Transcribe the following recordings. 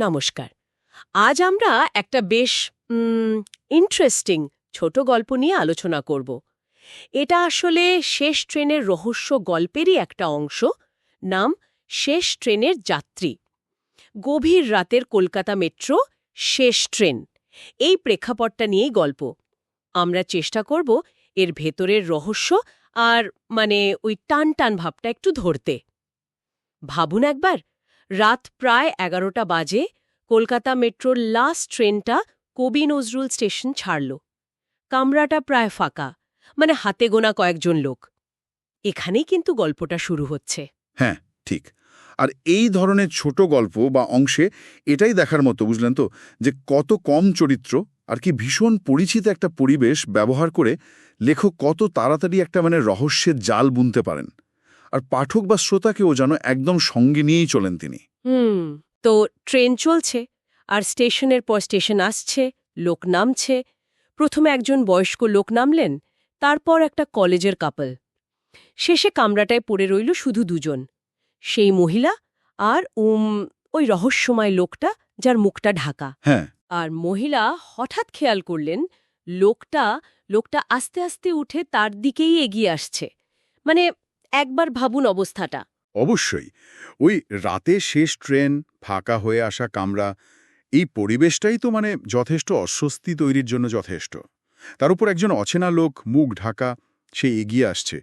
নমস্কার। আজ আমরা একটা বেশ ইন্টারেস্টিং ছোট গল্প নিয়ে আলোচনা করব। এটা আসলে শেষ ট্রেনের রহস্য গল্পেরই একটা অংশ। নাম, শেষ ট্রেনের যাত্রী। গভীর রাতের কলকাতা মেট্রো, শেষ ট্রেন। এই প্রেক্ষাপটটা নিয়েই গল্প। আমরা চেষ্টা করব এর ভেতরের রহস্য আর মানে ওই টান টান ভাবটা একটু ধরতে। ভাবুন একবার। রাত প্রায় এগারোটা বাজে, কলকাতা মেট্রোর লাস্ট ট্রেনটা কবি নজরুল স্টেশন ছাড়ল। কামরাটা প্রায় ফাঁকা মানে হাতে গোনা কয়েকজন লোক। এখানেই কিন্তু গল্পটা শুরু হচ্ছে। হ্যাঁ ঠিক। আর এই ধরনের ছোট গল্প বা অংশে এটাই দেখার মতো, বুঝলেন তো, যে কত কম চরিত্র আর কি ভীষণ পরিচিত একটা পরিবেশ ব্যবহার করে লেখক কত তাড়াতাড়ি একটা মানে রহস্যের জাল বুনতে পারেন। আর পাঠক বা শ্রোতাকেও যেন একদম সঙ্গে নিয়েই চলেন তিনি। হুম তো ট্রেন চলছে আর স্টেশনের পর স্টেশন আসছে লোক নামছে। প্রথমে একজন বয়স্ক লোক নামলেন তারপর একটা কলেজের কাপল। শেষে কামরাটায় পড়ে রইল শুধু দুজন সেই মহিলা আর উম ওই রহস্যময় লোকটা যার মুখটা ঢাকা। হ্যাঁ। আর মহিলা হঠাৎ খেয়াল করলেন লোকটা লোকটা আস্তে আস্তে উঠে তার দিকেই এগিয়ে আসছে। মানে একবার ভাবুন অবস্থাটা। অবশ্যই। ওই রাতে শেষ ট্রেন ফাঁকা হয়ে আসা কামরা এই পরিবেশটাই তো মানে যথেষ্ট অস্বস্তি তৈরির জন্য যথেষ্ট। তার উপর একজন অচেনা লোক মুখ ঢাকা সে এগিয়ে আসছে।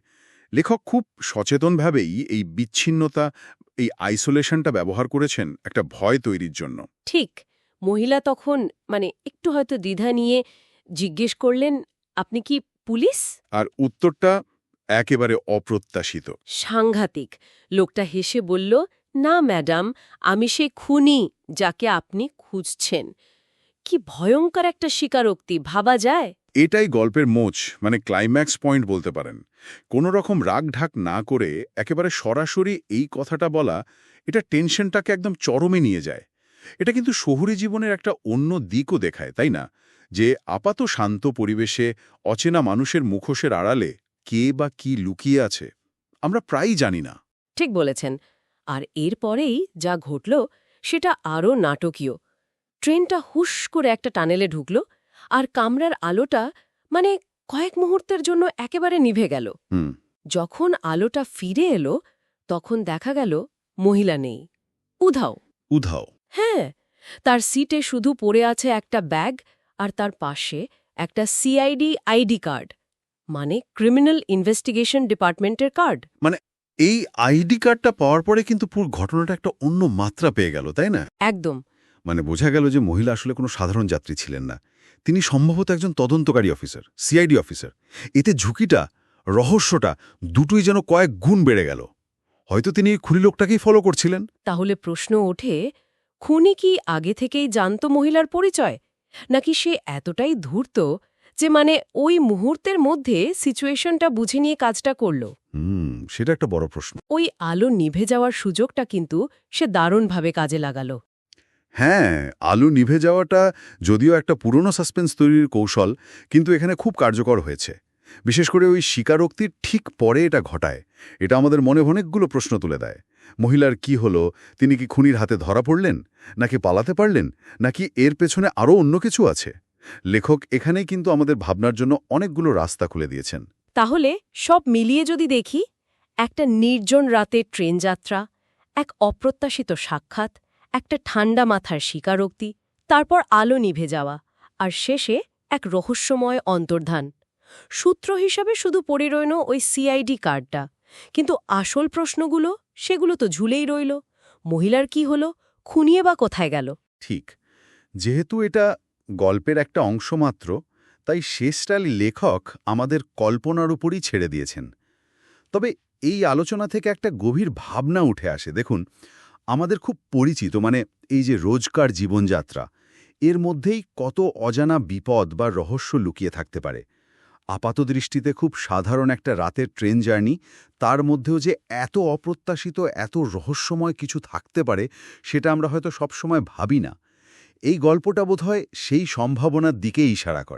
লেখক খুব সচেতনভাবেই এই বিচ্ছিন্নতা এই আইসোলেশনটা ব্যবহার করেছেন একটা ভয় তৈরির জন্য। ঠিক। মহিলা তখন মানে একটু হয়তো দ্বিধা নিয়ে জিজ্ঞেস করলেন আপনি কি পুলিশ? আর উত্তরটা একেবারে অপ্রত্যাশিত। সাংঘাতিক। লোকটা হেসে বলল না ম্যাডাম আমি সেই খুনি যাকে আপনি খুঁজছেন। কি ভয়ঙ্কর একটা স্বীকারোক্তি ভাবা যায়? এটাই গল্পের মোচ মানে ক্লাইম্যাক্স পয়েন্ট বলতে পারেন। কোনো রকম রাগ ঢাক না করে একেবারে সরাসরি এই কথাটা বলা এটা টেনশনটাকে একদম চরমে নিয়ে যায়। এটা কিন্তু শহুরে জীবনের একটা অন্য দিকও দেখায় তাই না? যে আপাত শান্ত পরিবেশে অচেনা মানুষের মুখোশের আড়ালে কে বা কি লুকিয়ে আছে আমরা প্রায়ই জানি না। ঠিক বলেছেন। আর এরপরেই যা ঘটল সেটা আরও নাটকীয়। ট্রেনটা হুশ করে একটা টানেলে ঢুকল আর কামরার আলোটা মানে কয়েক মুহূর্তের জন্য একেবারে নিভে গেল। যখন আলোটা ফিরে এলো তখন দেখা গেল মহিলা নেই উধাও। উধাও। হ্যাঁ তার সিটে শুধু পড়ে আছে একটা ব্যাগ আর তার পাশে একটা সিআইডি আইডি কার্ড। মানে ক্রিমিনাল ইনভেস্টিগেশন ডিপার্টমেন্টের কার্ড মানে এই আইডি কার্ডটা পাওয়ার পরে কিন্তু পুরো ঘটনাটা একটা অন্য মাত্রা পেয়ে গেল তাই না? একদম। মানে বোঝা গেল যে মহিলা আসলে কোনো সাধারণ যাত্রী ছিলেন না। তিনি সম্ভবত একজন তদন্তকারী অফিসার সিআইডি অফিসার। এতে ঝুঁকিটা রহস্যটা দুটোই যেন কয়েক গুণ বেড়ে গেল। হয়তো তিনি খুনি লোকটাকেই ফলো করছিলেন। তাহলে প্রশ্ন ওঠে খুনি কি আগে থেকেই জানত মহিলার পরিচয়? নাকি সে এতটাই ধূর্ত যে মানে ওই মুহূর্তের মধ্যে সিচুয়েশনটা বুঝে নিয়ে কাজটা করল। হুম সেটা একটা বড় প্রশ্ন। ওই আলো নিভে যাওয়ার সুযোগটা কিন্তু সে দারুণভাবে কাজে লাগালো। হ্যাঁ আলু নিভে যাওয়াটা যদিও একটা পুরনো সাসপেন্স তৈরির কৌশল কিন্তু এখানে খুব কার্যকর হয়েছে। বিশেষ করে ওই স্বীকারোক্তির ঠিক পরে এটা ঘটায়। এটা আমাদের মনে অনেকগুলো প্রশ্ন তুলে দেয়। মহিলার কি হলো? তিনি কি খুনির হাতে ধরা পড়লেন? নাকি পালাতে পারলেন? নাকি এর পেছনে আরও অন্য কিছু আছে? লেখক এখানেই কিন্তু আমাদের ভাবনার জন্য অনেকগুলো রাস্তা খুলে দিয়েছেন। তাহলে সব মিলিয়ে যদি দেখি একটা নির্জন রাতের ট্রেন যাত্রা এক অপ্রত্যাশিত সাক্ষাৎ একটা ঠান্ডা মাথার স্বীকারোক্তি তারপর আলো নিভে যাওয়া আর শেষে এক রহস্যময় অন্তর্ধান। সূত্র হিসাবে শুধু পড়ে রইল ওই সিআইডি কার্ডটা কিন্তু আসল প্রশ্নগুলো সেগুলো তো ঝুলেই রইল। মহিলার কি হলো খুনিয়ে বা কোথায় গেল? ঠিক। যেহেতু এটা গল্পের একটা অংশ মাত্র, তাই শেষটালি লেখক আমাদের কল্পনার উপরই ছেড়ে দিয়েছেন। তবে এই আলোচনা থেকে একটা গভীর ভাবনা উঠে আসে। দেখুন, আমাদের খুব পরিচিত মানে এই যে রোজকার জীবনযাত্রা, এর মধ্যেই কত অজানা বিপদ বা রহস্য লুকিয়ে থাকতে পারে। আপাতদৃষ্টিতে খুব সাধারণ একটা রাতের ট্রেন জার্নি, তার মধ্যেও যে এত অপ্রত্যাশিত, এত রহস্যময় কিছু থাকতে পারে, সেটা আমরা হয়তো সবসময় ভাবি না। এই গল্পটা বোধহয় সেই সম্ভাবনার দিকেই ইশারা করে।